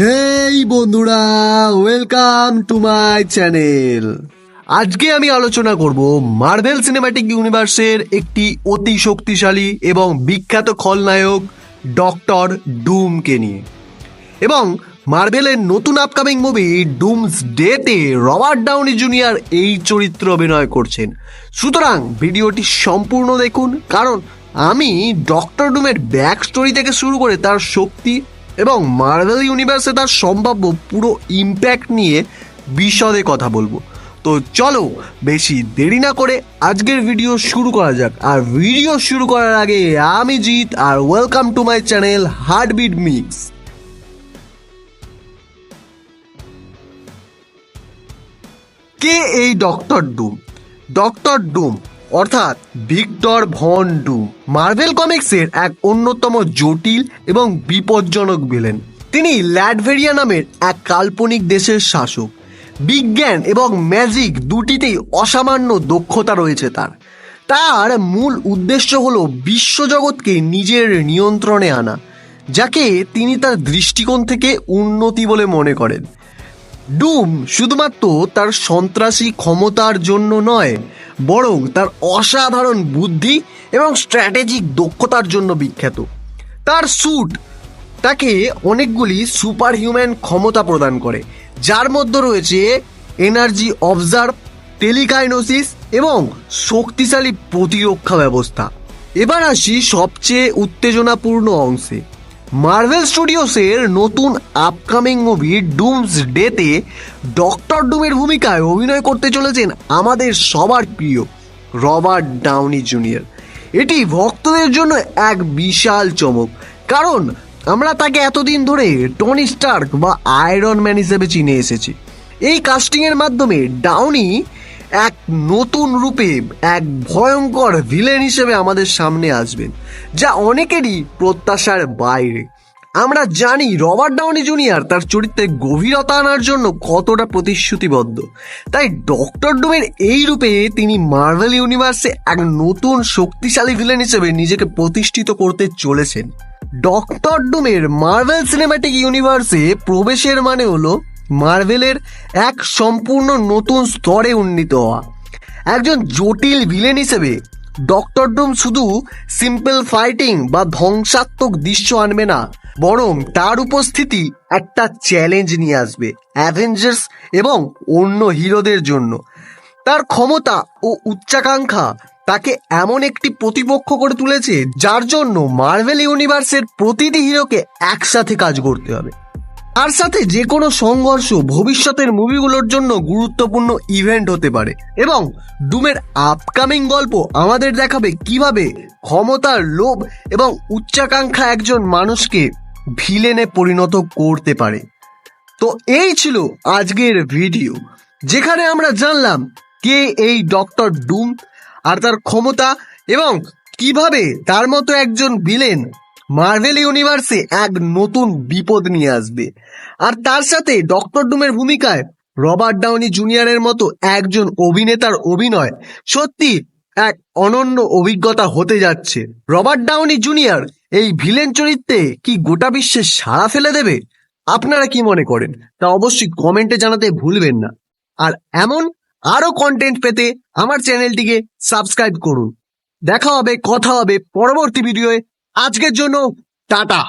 হেই বন্ধুরা welcome to my channel আজকে আমি আলোচনা করব মার্ভেল সিনেম্যাটিক ইউনিভার্সের একটি অতি শক্তিশালী এবং বিখ্যাত খলনায়ক ডক্টর ডুমকে নিয়ে। এবং মার্ভেলের নতুন আপকামিং মুভি ডুমস ডেতে রবার্ট ডাউনি জুনিয়র এই চরিত্র অভিনয় করছেন। সুতরাং ভিডিওটি সম্পূর্ণ দেখুন, কারণ আমি ডক্টর ডুমের ব্যাক স্টোরি থেকে শুরু করে তার শক্তি এবং মার্ভেল ইউনিভার্সে তার সম্ভাব্য পুরো ইম্প্যাক্ট নিয়ে বিশদে কথা বলব। তো চলো, বেশি দেরি না করে আজকের ভিডিও শুরু করা যাক। আর ভিডিও শুরু করার আগে আমি জিৎ আর welcome to my channel heartbeat mix কে এই ডক্টর ডুম ডক্টর ডুম অর্থাৎ ভিক্টর ভন ডুম মার্ভেল কমিক্সের এক অন্যতম জটিল এবং বিপজ্জনক ভিলেন। তিনি ল্যাডভেরিয়া নামের এক কাল্পনিক দেশের শাসক। বিজ্ঞান এবং ম্যাজিক দুটিতেই অসামান্য দক্ষতা রয়েছে তার। তার মূল উদ্দেশ্য হলো বিশ্বজগৎকে নিজের নিয়ন্ত্রণে আনা, যাকে তিনি তার দৃষ্টিকোণ থেকে উন্নতি বলে মনে করেন। ডুম শুধুমাত্র তার সন্ত্রাসী ক্ষমতার জন্য নয় বরং তার অসাধারণ বুদ্ধি এবং স্ট্র্যাটেজিক দক্ষতার জন্য বিখ্যাত। তার স্যুট তাকে অনেকগুলি সুপার হিউম্যান ক্ষমতা প্রদান করে, যার মধ্যে রয়েছে এনার্জি অবজার্ভ টেলিকাইনোসিস এবং শক্তিশালী প্রতিরক্ষা ব্যবস্থা। এবার আসি সবচেয়ে উত্তেজনাপূর্ণ অংশে। মার্ভেল স্টুডিওসের নতুন আপকামিং মুভি ডুমস ডেতে ডক্টর ডুমের ভূমিকায় অভিনয় করতে চলেছেন আমাদের সবার প্রিয় রবার্ট ডাউনি জুনিয়র। এটি ভক্তদের জন্য এক বিশাল চমক। কারণ আমরা তাকে এতদিন ধরে টনি স্টার্ক বা আয়রন ম্যান হিসেবে চিনে এসেছি। এই কাস্টিংয়ের মাধ্যমে ডাউনি এক নতুন রূপে এক ভয়ঙ্কর ভিলেন হিসেবে আমাদের সামনে আসবেন, যা অনেকেরই প্রত্যাশার বাইরে। আমরা জানি রবার্ট ডাউনি জুনিয়র তার চরিত্রে গভীরতা আনার জন্য কতটা প্রতিশ্রুতিবদ্ধ। তাই ডক্টর ডুমের এই রূপে তিনি মার্ভেল ইউনিভার্সে এক নতুন শক্তিশালী ভিলেন হিসেবে নিজেকে প্রতিষ্ঠিত করতে চলেছেন। ডক্টর ডুমের মার্ভেল সিনেম্যাটিক ইউনিভার্সে প্রবেশের মানে হলো মার্ভেলের এক সম্পূর্ণ নতুন স্তরে উন্নীত হওয়া। একজন জটিল ভিলেন হিসেবে ডক্টর ডুম শুধু সিম্পল ফাইটিং বা ধ্বংসাত্মক দৃশ্য আনবে না, বরং তার উপস্থিতি একটা চ্যালেঞ্জ নিয়ে আসবে, অ্যাভেঞ্জার্স এবং অন্য হিরোদের জন্য। তার ক্ষমতা ও উচ্চাকাঙ্ক্ষা তাকে এমন একটি প্রতিপক্ষ করে তুলেছে, যার জন্য মার্ভেল ইউনিভার্সের প্রতিটি হিরোকে একসাথে কাজ করতে হবে। তার সাথে যে কোনো সংঘর্ষ ভবিষ্যতের মুভিগুলোর জন্য গুরুত্বপূর্ণ ইভেন্ট হতে পারে। এবং ডুমের আপকামিং গল্প আমাদের দেখাবে কীভাবে ক্ষমতার লোভ এবং উচ্চাকাঙ্ক্ষা একজন মানুষকে ভিলেনে পরিণত করতে পারে। তো এই ছিল আজকের ভিডিও, যেখানে আমরা জানলাম কে এই ডক্টর ডুম আর তার ক্ষমতা এবং কীভাবে তার মতো একজন ভিলেন মার্ভেল ইউনিভার্সে এক নতুন বিপদ নিয়ে আসবে। আর তার সাথে ডক্টর ডুমের ভূমিকায় রবার্ট ডাউনি জুনিয়রের মতো একজন অভিনেতার অভিনয় সত্যি এক অনন্য অভিজ্ঞতা হতে যাচ্ছে। রবার্ট ডাউনি জুনিয়র এই ভিলেন চরিত্রে কি গোটা বিশ্বে সাড়া ফেলে দেবে? আপনারা কি মনে করেন? তা অবশ্যই কমেন্টে জানাতে ভুলবেন না। আর এমন আরও কন্টেন্ট পেতে আমার চ্যানেলটিকে সাবস্ক্রাইব করুন। দেখা হবে, কথা হবে পরবর্তী ভিডিওয়ে আজকের জন্য টাটা।